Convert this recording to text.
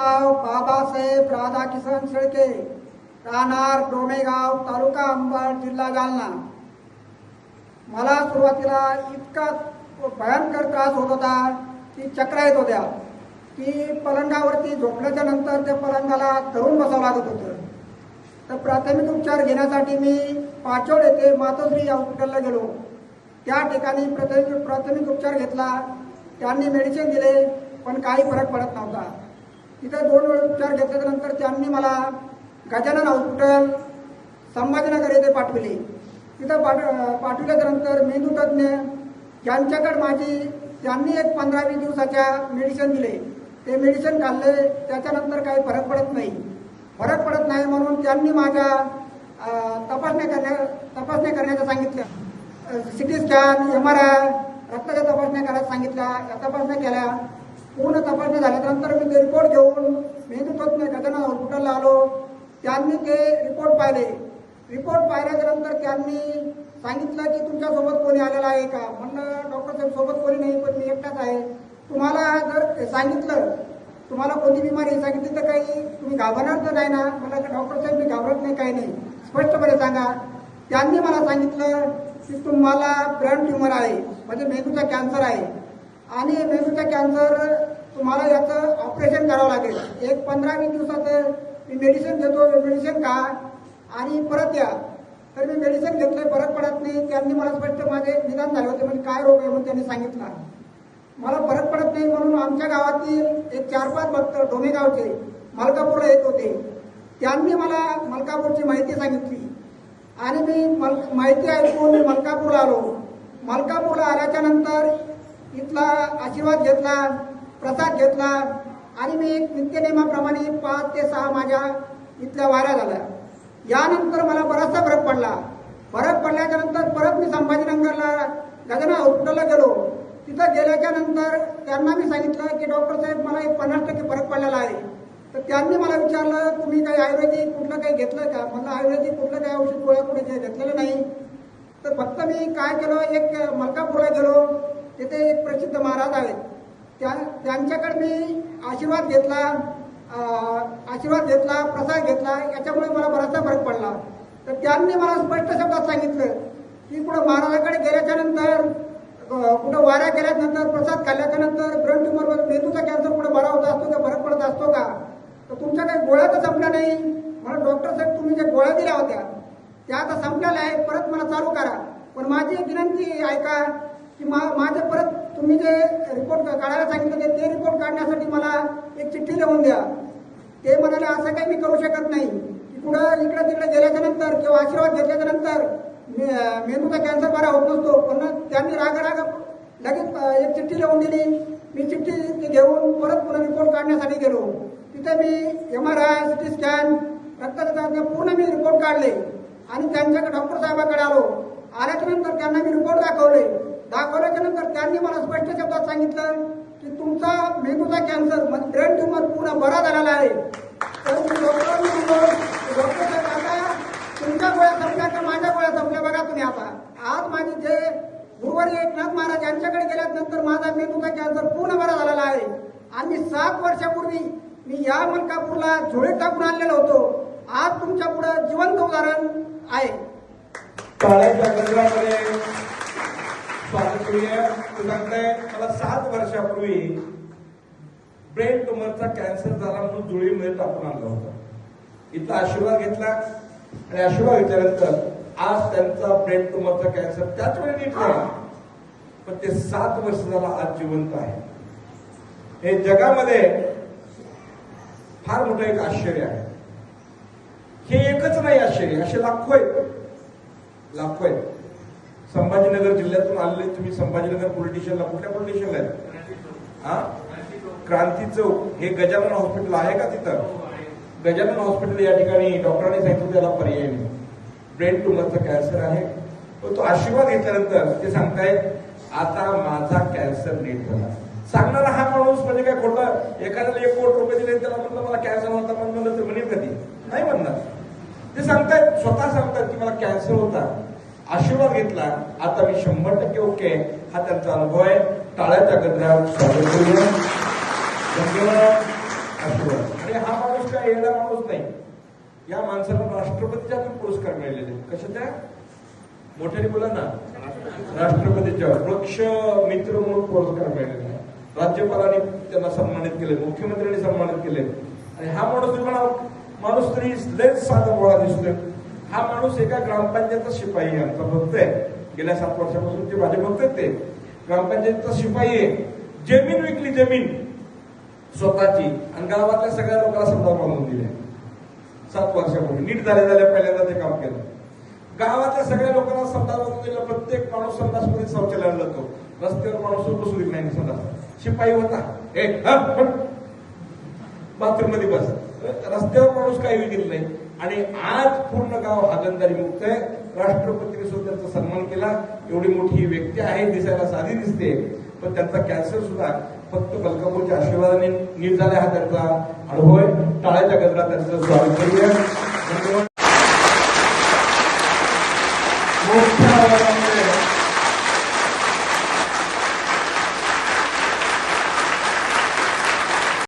नाव बाबासाहेब राधाकिसन शेळके राहणार डोमेगाव तालुका अंबड जिल्हा जालना. मला सुरुवातीला इतका भयंकर त्रास होत होता की चक्र येत होत्या की पलंगावरती झोपल्याच्या नंतर त्या पलंगाला धरून बसावं लागत होतं. तर प्राथमिक उपचार घेण्यासाठी मी पाचोड येथे मातोश्री हॉस्पिटलला गेलो. त्या ठिकाणी प्राथमिक प्राथमिक उपचार घेतला. त्यांनी मेडिसिन दिले पण काही फरक पडत नव्हता. तिथे दोन वेळ उपचार घेतल्यानंतर त्यांनी मला गजानन हॉस्पिटल संभाजीनगर येथे पाठविले. तिथं पाठ पाठविल्यानंतर मेंदू तज्ज्ञ यांच्याकडे माझी त्यांनी एक पंधरा वीस दिवसाच्या मेडिसिन दिले. ते मेडिसिन खाल्ले त्याच्यानंतर काही फरक पडत नाही. फरक पडत नाही म्हणून त्यांनी माझ्या तपासण्या करण्या तपासण्या करण्याचं सांगितलं. C T scan M R I रक्ताच्या तपासण्या करायला सांगितल्या. तपासण्या केल्या. पूर्ण तपासणी झाल्यानंतर मी ते रिपोर्ट घेऊन मेंदू घटना हॉस्पिटलला आलो. त्यांनी ते रिपोर्ट पाहिले. रिपोर्ट पाहिल्याच्यानंतर त्यांनी सांगितलं की तुमच्यासोबत कोणी आलेला आहे का? म्हणलं डॉक्टर साहेब सोबत कोणी नाही पण मी एकटाच आहे. तुम्हाला जर सांगितलं तुम्हाला कोणती बिमारी सांगितली तर काही तुम्ही घाबरणार तर नाही ना. मला डॉक्टर साहेब मी घाबरत नाही काही नाही. स्पष्टपणे सांगा. त्यांनी मला सांगितलं की तुम्हाला ब्रेन ट्युमर आहे. म्हणजे मेंदूचा कॅन्सर आहे. आणि मेंदूचा कॅन्सर तुम्हाला याचं ऑपरेशन करावं लागेल. एक पंधरा वीस दिवसाचं मी मेडिसिन घेतो मेडिसिन खा आणि परत या. तर मी मेडिसिन घेतलं फरक पडत नाही. त्यांनी मला स्पष्ट माझे निदान झाले होते म्हणजे काय रोग आहे म्हणून त्यांनी सांगितलं. मला फरक पडत नाही म्हणून आमच्या गावातील एक चार पाच भक्त डोमेगावचे मलकापूरला येत होते. त्यांनी मला मलकापूरची माहिती सांगितली. आणि मी मल माहिती ऐकून मी मलकापूरला आलो. मलकापूरला आल्याच्यानंतर इथला आशीर्वाद घेतला. प्रसाद घेतला आणि मी एक नित्यनेमाप्रमाणे पाच ते सहा माझ्या इथल्या वाऱ्या झाल्या. यानंतर मला बराचसा फरक पडला. फरक पडल्याच्या नंतर परत मी संभाजीनगरला गगना हॉस्पिटलला गेलो. तिथं गेल्याच्यानंतर त्यांना मी सांगितलं की डॉक्टर साहेब मला एक पन्नास टक्के फरक पडलेला आहे. तर त्यांनी मला विचारलं तुम्ही काही आयुर्वेदिक कुठलं काही घेतलं का? म्हणलं आयुर्वेदिक कुठलं काही औषध गोळ्या कुठे काही घेतलेलं नाही. तर फक्त मी काय केलं एक मलकापूरला गेलो. तिथे एक प्रसिद्ध महाराज आहेत. त्या त्यांच्याकडे मी आशीर्वाद घेतला आशीर्वाद घेतला प्रसाद घेतला याच्यामुळे मला बराचसा फरक पडला. तर त्यांनी मला स्पष्ट शब्दात सांगितलं की कुठं महाराजाकडे गेल्याच्यानंतर कुठं वाऱ्या केल्यानंतर प्रसाद खाल्ल्याच्या नंतर ब्रेन ट्युमरवर मेंदूचा कॅन्सर कुठं बरा होत असतो का फरक पडत असतो का? तर तुमच्या काही गोळ्या तर संपल्या नाही. मला डॉक्टर साहेब तुम्ही ज्या गोळ्या दिल्या होत्या त्या आता संपलेल्या आहेत. परत मला चालू करा. पण माझी एक विनंती ऐका की मा माझे परत तुम्ही जे रिपोर्ट काढायला सांगितलं ते- रिपोर्ट काढण्यासाठी मला एक चिठ्ठी लिहून द्या. ते म्हणाले असं काही मी करू शकत नाही. की कुठं इकडं तिकडे गेल्याच्यानंतर किंवा आशीर्वाद घेतल्याच्या नंतर मे- मेंदूचा कॅन्सर बरा होत नसतो. पण त्यांनी राग राग लगेच एक चिठ्ठी लिहून दिली. मी चिठ्ठी ती घेऊन परत पुन्हा रिपोर्ट काढण्यासाठी गेलो. तिथे मी M R I C T scan रक्ताचा पूर्ण मी रिपोर्ट काढले. आणि त्यांच्याकडे डॉक्टर साहेबाकडे आलो. आल्याच्यानंतर त्यांना मी रिपोर्ट दाखवले. दाखवल्याच्या नंतर त्यांनी मला स्पष्ट शब्दात सांगितलं की तुमचा मेंदूचा कॅन्सर म्हणजे ब्रेन ट्युमर पूर्ण बरा झालेला आहे. तर डॉक्टर आता तुमच्या गोळ्या संपल्या का माझ्या गोळ्या संपल्या बघा तुम्ही आता. आज माझी जे गुरुवारी एकनाथ महाराज यांच्याकडे गेल्यानंतर माझा मेंदूचा कॅन्सर पूर्ण बरा झालेला आहे. आणि सात वर्षापूर्वी मी या मलकापूरला झोळीत टाकून आणलेलो होतो. आज तुमच्यापुढे जिवंत उदाहरण आहे. टाळ्याच्या सांगताय मला सात वर्षापूर्वी ब्रेन ट्युमरचा कॅन्सर झाला म्हणून जुळीमध्ये टाकून आणलं होतं. इथला आशीर्वाद घेतला आणि आशीर्वाद घेतल्यानंतर आज त्यांचा ब्रेन ट्युमरचा कॅन्सर त्याच वेळी नीट झाला. पण ते सात वर्ष झाला आज जिवंत आहे. हे जगामध्ये फार मोठं एक आश्चर्य आहे. हे एकच नाही आश्चर्य असे लाखो आहेत. लाखो आहेत. संभाजीनगर जिल्ह्यातून आलेले तुम्ही संभाजीनगर पोलीस स्टेशनला कुठल्या पोलीस स्टेशनला आहेत? हा? क्रांती चौक. हे गजानन हॉस्पिटल आहे का तिथं? गजानन हॉस्पिटल या ठिकाणी डॉक्टरांनी सांगितलं त्याला पर्याय नाही. ब्रेन ट्युमरचा कॅन्सर आहे. पण तो आशीर्वाद घेतल्यानंतर ते सांगताय आता माझा कॅन्सर नीट झाला. सांगणारा हा माणूस म्हणजे काय खोटं? एखाद्याला एक कोटी रुपये दिले त्याला म्हणलं मला कॅन्सर होता म्हणून म्हणलं तर म्हणेल कधी? नाही म्हणणार. ते सांगतायत स्वतः सांगतात की मला कॅन्सर होता. आशीर्वाद घेतला. आता मी शंभर टक्के ओके हा त्यांचा अनुभव आहे. टाळ्याच्या गजरात स्वागत करूया. आशीर्वाद. आणि हा माणूस काय येणार माणूस नाही. या माणसाला राष्ट्रपतीच्या पुरस्कार मिळालेले कशाच्या मोठ्याने बोला ना. राष्ट्रपतीच्या वृक्ष मित्र म्हणून पुरस्कार मिळालेला आहे राज्यपालांनी त्यांना सन्मानित केले. मुख्यमंत्र्यांनी सन्मानित केले. आणि हा माणूस म्हणा माणूस तरी लयच साधा बोळा दिसतोय. हा माणूस एका ग्रामपंचायतचा शिपाई आहे आमचा भक्त आहे. गेल्या सात वर्षापासून जे माझे भक्त आहेत ते. ग्रामपंचायतचा शिपाई आहे. जमीन विकली जमीन. स्वतःची. आणि गावातल्या सगळ्या लोकांना समजा बांधून दिल्या. सात वर्षापूर्वी नीट झाले झाल्या पहिल्यांदा ते काम केलं. गावातल्या सगळ्या लोकांना समजा बांधून दिला. प्रत्येक माणूस संडासमध्ये शौचालयाला जातो. रस्त्यावर माणूस बसू दिला नाही संडास शिपाई होता. हे बाथरूममध्ये बस. रस्त्यावर माणूस काही गेले नाही. आणि आज पूर्ण गाव हागणदारी मुक्त आहे राष्ट्रपतीने सुद्धा त्यांचा सन्मान केला. एवढी मोठी व्यक्ती आहे दिसायला साधी दिसते. पण त्यांचा कॅन्सर सुद्धा फक्त बलकापूरच्या आशीर्वादाने नीट झाला हा त्यांचा अनुभव आहे. टाळ्याच्या गजरात त्यांचं स्वागत करूया.